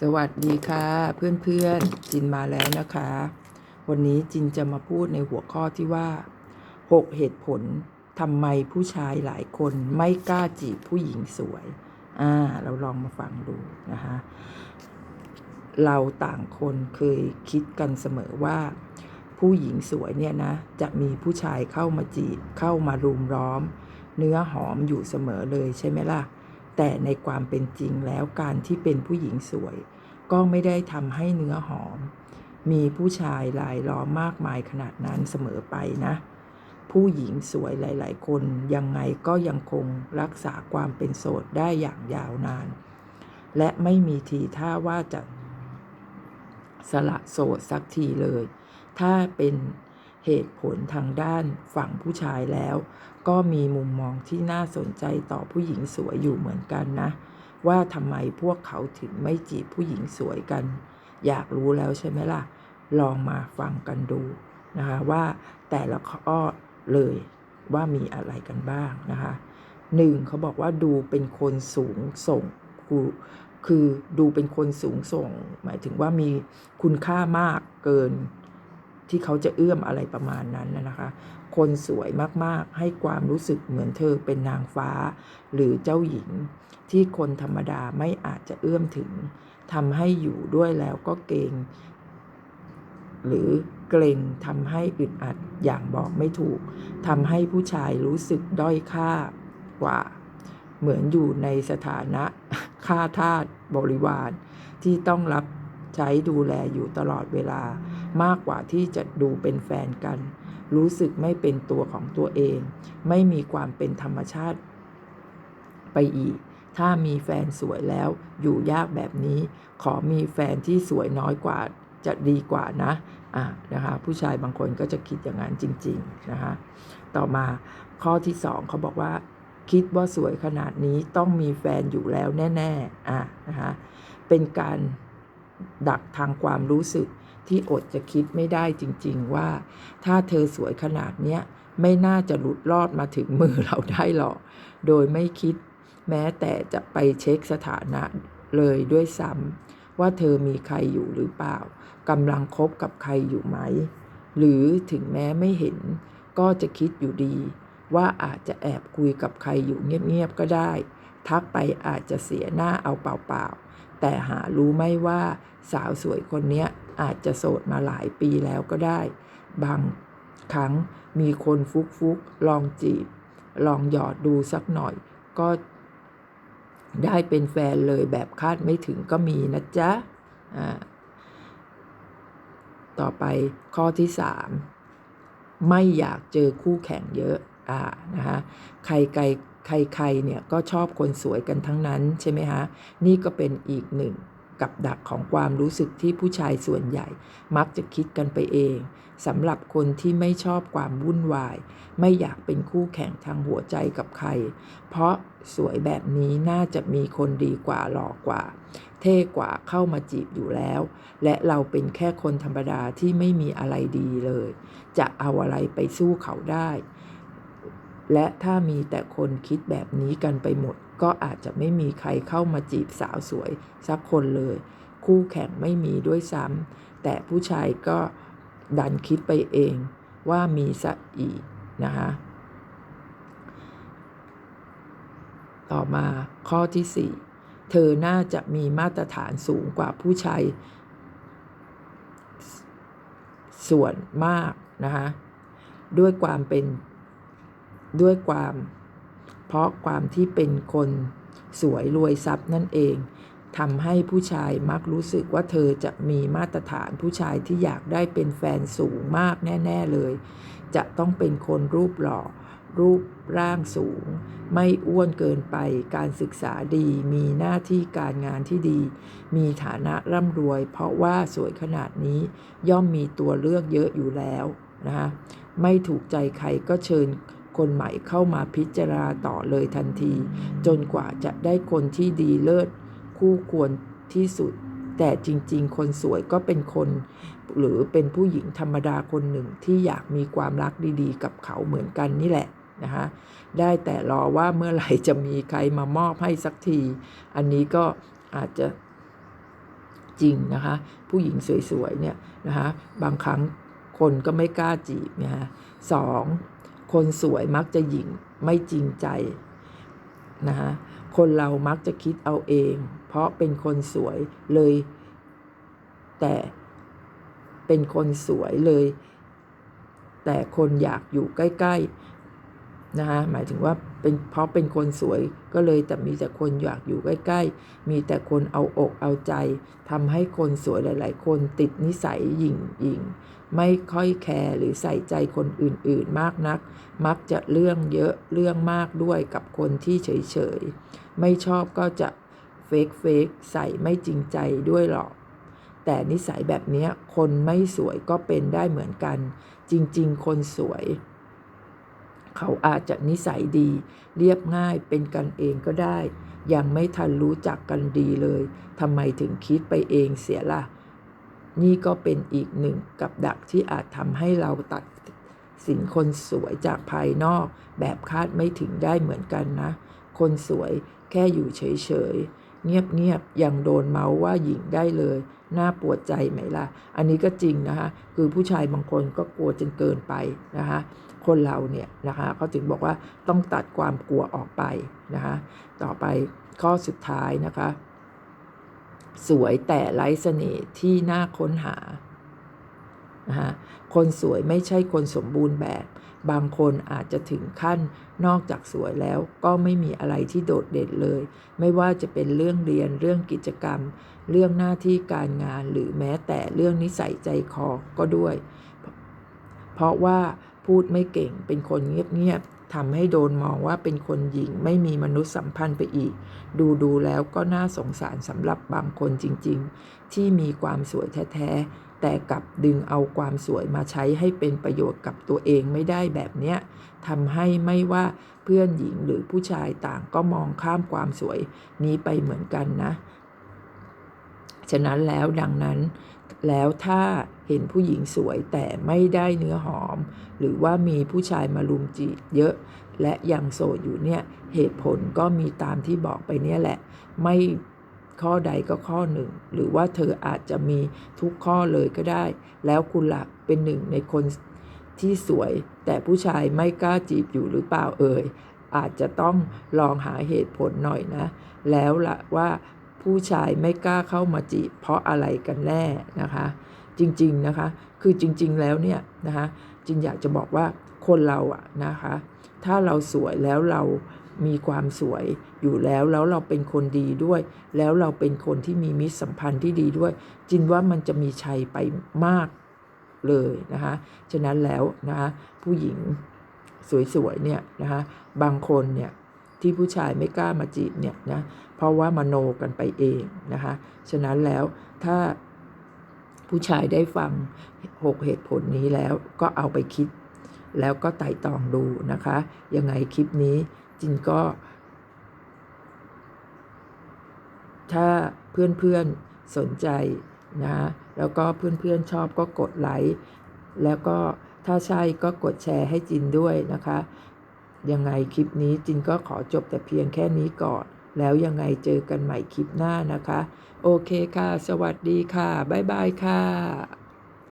สวัสดีค่ะเพื่อนๆจินมาแล้วนะคะ วันนี้จินจะมาพูดในหัวข้อที่ว่า 6 เหตุผลทำไมผู้ชายหลายคนไม่กล้าจีบผู้หญิงสวยอ่าเราลองมาฟังดูนะคะเราต่างคนเคยคิดกันเสมอว่า ผู้หญิงสวยเนี่ยนะ จะมีผู้ชายเข้ามาจีบเข้ามารุมร้อม เนื้อหอมอยู่เสมอเลยใช่ไหมล่ะ แต่ในความเป็นจริงแล้วการที่เป็นผู้หญิงสวย ก็ไม่ได้ทำให้เนื้อหอม มีผู้ชายหลายล้อมมากมายขนาดนั้นเสมอไปนะ ผู้หญิงสวยหลาย ๆ คนยังไงก็ยังคงรักษาความเป็นโสดได้อย่างยาวนาน และไม่มีทีท่าว่าจะสละโสดสักทีเลย ถ้าเป็น เหตุผลทางด้านฝั่งผู้ชายแล้ว ก็มีมุมมองที่น่าสนใจต่อผู้หญิงสวยอยู่เหมือนกันนะ ว่าทำไมพวกเขาถึงไม่จีบผู้หญิงสวยกัน อยากรู้แล้วใช่ไหมล่ะ ลองมาฟังกันดูนะคะว่าแต่ละข้อเลยว่ามีอะไรกันบ้างนะคะหนึ่งเขาบอกว่าดูเป็นคนสูงส่งคือคือดูเป็นคนสูงส่ง หมายถึงว่ามีคุณค่ามากเกิน ที่เขาจะเอื้อมอะไรประมาณนั้นนะคะ คนสวยมากๆ ให้ความรู้สึกเหมือนเธอเป็นนางฟ้า หรือเจ้าหญิง ที่คนธรรมดาไม่อาจจะเอื้อมถึงทำให้อยู่ด้วยแล้วก็เกรงหรือเกรงทำให้อึดอัดอย่างบอกไม่ถูกทำให้ผู้ชายรู้สึกด้อยค่ากว่า เหมือนอยู่ในสถานะค่าทาสบริวาร ที่ต้องรับใช้ดูแลอยู่ตลอดเวลา มากกว่าที่จะดูเป็นแฟนกัน รู้สึกไม่เป็นตัวของตัวเอง ไม่มีความเป็นธรรมชาติไปอีก ถ้ามีแฟนสวยแล้วอยู่ยากแบบนี้ ขอมีแฟนที่สวยน้อยกว่าจะดีกว่านะอะนะคะผู้ชายบางคนก็จะคิดอย่างนั้นจริงๆนะคะต่อมาข้อที่สองเขาบอกว่าคิดว่าสวยขนาดนี้ต้องมีแฟนอยู่แล้วแน่ ๆ อะนะคะ เป็นการดักทางความรู้สึก ที่อดจะคิดไม่ได้จริง ๆ ว่า ถ้าเธอสวยขนาดเนี้ยไม่น่าจะหลุดรอดมาถึงมือเราได้หรอก โดยไม่คิด แม้แต่จะไปเช็คสถานะเลยด้วยซ้ำว่าเธอมีใครอยู่หรือเปล่ากำลังคบกับใครอยู่ไหม หรือถึงแม้ไม่เห็น ก็จะคิดอยู่ดี ว่าอาจจะแอบคุยกับใครอยู่เงียบๆก็ได้ ทักไปอาจจะเสียหน้าเอาเปล่าๆ แต่หารู้ไหมว่าสาวสวยคนเนี้ยอาจจะโสดมาหลายปีแล้วก็ได้ บางครั้งมีคนฟุกๆลองจีบ ลองหยอดดูสักหน่อย ก็ได้เป็นแฟนเลยแบบคาดไม่ถึงก็มีนะจ๊ะอ่าต่อไปข้อที่สามไม่อยากเจอคู่แข่งเยอะอ่านะคะใครใคร ใครใครเนี่ยก็ชอบคนสวยกันทั้งนั้นใช่ไหมคะนี่ก็เป็นอีกหนึ่งกับดักของความรู้สึกที่ผู้ชายส่วนใหญ่ มักจะคิดกันไปเองสำหรับคนที่ไม่ชอบความวุ่นวาย ไม่อยากเป็นคู่แข่งทางหัวใจกับใคร เพราะสวยแบบนี้น่าจะมีคนดีกว่าหล่อกว่า เท่กว่าเข้ามาจีบอยู่แล้ว และเราเป็นแค่คนธรรมดาที่ไม่มีอะไรดีเลย จะเอาอะไรไปสู้เขาได้ และถ้ามีแต่คนคิดแบบนี้กันไปหมด ก็อาจจะไม่มีใครเข้ามาจีบสาวสวยสักคนเลย คู่แข่งไม่มีด้วยซ้ำแต่ผู้ชายก็ดันคิดไปเองว่ามีซะอีกนะคะต่อมาข้อที่ 4 เธอน่าจะมีมาตรฐานสูงกว่าผู้ชายส่วนมากนะคะด้วยความเป็น ด้วยความ เพราะความที่เป็นคนสวยรวยทรัพย์นั่นเองทำให้ผู้ชายมักรู้สึกว่าเธอจะมีมาตรฐานผู้ชายที่อยากได้เป็นแฟนสูงมากแน่ ๆเลย จะต้องเป็นคนรูปหล่อ รูปร่างสูง ไม่อ้วนเกินไป การศึกษาดี มีหน้าที่การงานที่ดี มีฐานะร่ำรวย เพราะว่าสวยขนาดนี้ย่อมมีตัวเลือกเยอะอยู่แล้วนะคะไม่ถูกใจใครก็เชิญ คนใหม่เข้ามาพิจารณาต่อเลยทันที จนกว่าจะได้คนที่ดีเลิศคู่ควรที่สุด แต่จริง ๆ คนสวยก็เป็นคน หรือเป็นผู้หญิงธรรมดาคนหนึ่งที่อยากมีความรักดีๆ กับเขาเหมือนกันนี่แหละนะคะได้แต่รอว่าเมื่อไหร่จะมีใครมามอบให้สักที อันนี้ก็อาจจะจริงนะคะ ผู้หญิงสวยๆเนี่ยนะคะบางครั้งคนก็ไม่กล้าจีบนะคะสอง คนสวยมักจะหยิ่งไม่จริงใจนะคะคนเรามักจะคิดเอาเอง เพราะเป็นคนสวยเลย แต่เป็นคนสวยเลย แต่คนอยากอยู่ใกล้ ๆ นะคะหมายถึงว่าเป็นเพราะเป็นคนสวยก็เลยแต่มีแต่คนอยากอยู่ใกล้ ๆ มีแต่คนเอาอกเอาใจทำให้คนสวยหลาย ๆ คนติดนิสัยหยิ่งหยิ่งไม่ค่อยแคร์หรือใส่ใจคนอื่นๆมากนัก มักจะเรื่องเยอะเรื่องมากด้วยกับคนที่เฉยๆไม่ชอบก็จะเฟกเฟกใส่ไม่จริงใจด้วยหรอกแต่นิสัยแบบนี้คนไม่สวยก็เป็นได้เหมือนกัน จริง ๆ คนสวย เขาอาจจะนิสัยดี เรียบง่ายเป็นกันเองก็ได้ ยังไม่ทันรู้จักกันดีเลยทำไมถึงคิดไปเองเสียล่ะ นี่ก็เป็นอีกหนึ่งกับดักที่อาจทำให้เราตัดสินคนสวยจากภายนอก แบบคาดไม่ถึงได้เหมือนกันนะ คนสวยแค่อยู่เฉยๆ เงียบๆยังโดนเมาว่าหญิงได้เลยน่าปวดใจไหมล่ะ อันนี้ก็จริงนะคะ คือผู้ชายบางคนก็กลัวจนเกินไปนะคะ คนเราเนี่ยนะคะเขาถึงบอกว่าต้องตัดความกลัวออกไปนะคะ ต่อไปข้อสุดท้ายนะคะ สวยแต่ไร้เสน่ห์ที่น่าค้นหา นะคะคนสวยไม่ใช่คนสมบูรณ์แบบ บางคนอาจจะถึงขั้นนอกจากสวยแล้วก็ไม่มีอะไรที่โดดเด่นเลย ไม่ว่าจะเป็นเรื่องเรียนเรื่องกิจกรรม เรื่องหน้าที่การงานหรือแม้แต่เรื่องนิสัยใจคอก็ด้วย เพราะว่าพูดไม่เก่งเป็นคนเงียบๆทำให้โดนมองว่าเป็นคนหญิงไม่มีมนุษยสัมพันธ์ไปอีก ดูดูแล้วก็น่าสงสารสำหรับบางคนจริง ๆ ที่มีความสวยแท้ๆ แต่กลับดึงเอาความสวยมาใช้ให้เป็นประโยชน์กับตัวเองไม่ได้แบบเนี้ยทำให้ไม่ว่าเพื่อนหญิงหรือผู้ชายต่างก็มองข้ามความสวยนี้ไปเหมือนกันนะ ฉะนั้นแล้วดังนั้น แล้วถ้าเห็นผู้หญิงสวยแต่ไม่ได้เนื้อหอม หรือว่ามีผู้ชายมาลุมจีบเยอะ และยังโสดอยู่เนี่ยเหตุผลก็มีตามที่บอกไปเนี่ยแหละ ไม่ ข้อใดก็ข้อหนึ่ง หรือว่าเธออาจจะมีทุกข้อเลยก็ได้ แล้วคุณละเป็นหนึ่งในคนที่สวย แต่ผู้ชายไม่กล้าจีบอยู่หรือเปล่าเอ่ย อาจจะต้องลองหาเหตุผลหน่อยนะ แล้วละว่าผู้ชายไม่กล้าเข้ามาจีบ เพราะอะไรกันแน่นะคะ จริงๆนะคะ คือจริง ๆ แล้วเนี่ยนะคะจินอยากจะบอกว่าคนเราอะนะคะ ถ้าเราสวยแล้วเรา มีความสวยอยู่แล้วแล้วเราเป็นคนดีด้วย แล้วเราเป็นคนที่มีมิตรสัมพันธ์ที่ดีด้วย จินว่ามันจะมีชัยไปมากเลยนะคะฉะนั้นแล้วนะคะผู้หญิงสวยๆเนี่ยนะคะบางคนเนี่ยที่ผู้ชายไม่กล้ามาจีบเนี่ยนะเพราะว่ามโนกันไปเองนะคะฉะนั้นแล้วถ้าผู้ชายได้ฟังหกเหตุผลนี้แล้วก็เอาไปคิด แล้วก็ไต่ตองดูนะคะ ยังไงคลิปนี้ จินก็ ถ้าเพื่อนๆสนใจนะ แล้วก็เพื่อนๆชอบก็กดไลค์แล้วก็ถ้าใช่ก็กดแชร์ให้จินด้วยนะคะ ยังไงคลิปนี้จินก็ขอจบแต่เพียงแค่นี้ก่อน แล้วยังไงเจอกันใหม่คลิปหน้านะคะ โอเคค่ะ สวัสดีค่ะ บ๊ายบายค่ะ